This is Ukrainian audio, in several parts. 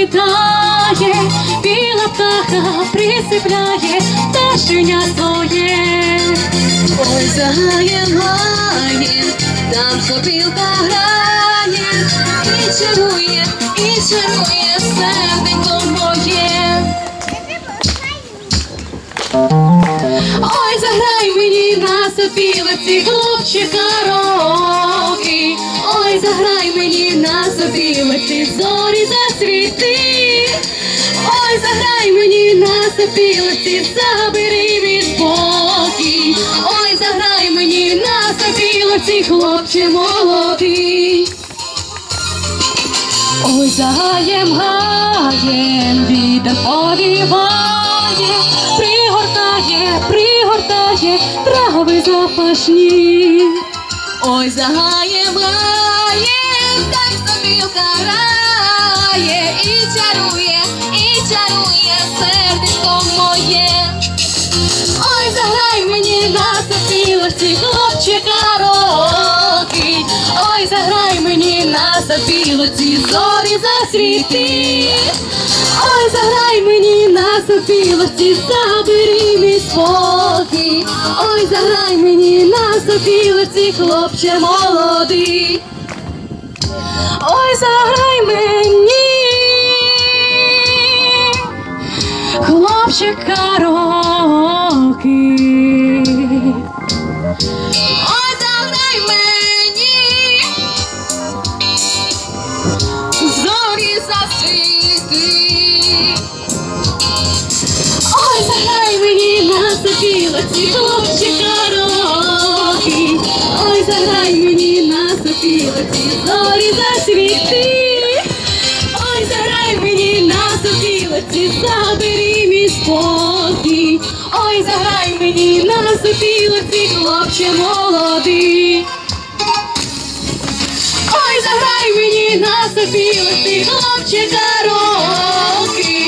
літає, біла птаха присипляє ташеня своє, ой заєм гаєм, там сопілка грає, і чарує, і чарує серденько моє. Ой, заграй мені на сопілиці, хлопчика роль. Заграй мені на сопілиці, зорі засвіти. Ой, заграй мені на сопілиці, забери мій спокій. Ой, заграй мені на сопілиці, хлопче молодий. Ой, загаєм гаєм, вітер повіває, пригортає, пригортає трави запашні. Ой, загаєм гаєм, там сопілка грає, і чарує, і чарує серденько моє. Ой, заграй мені на сопілці, хлопчика роки. Ой, заграй мені на сопілці, зорі засвіти. Ой, заграй мені на сопілці, забери мій спокій. Ой, заграй мені на сопілці, хлопче молодий. Ой, заграй мені, хлопчика роки. Ой, заграй мені, зорі засвіти. Ой, заграй мені на сопілоці, хлопчика роки. Ой, заграй мені на сопілоці, зорі засвіти. Ой, заграй мені на сопілоці, забери мій спокій. Ой, заграй мені на сопілоці, хлопче молодий. Ой, заграй мені на сопілоці, хлопчика роки.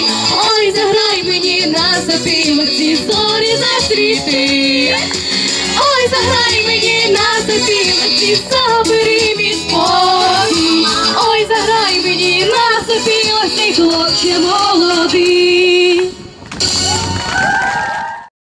Ой, заграй мені на сопілоці, зорі засвіти. Ой, заграй мені на сопілоці, забери USA to watch him all of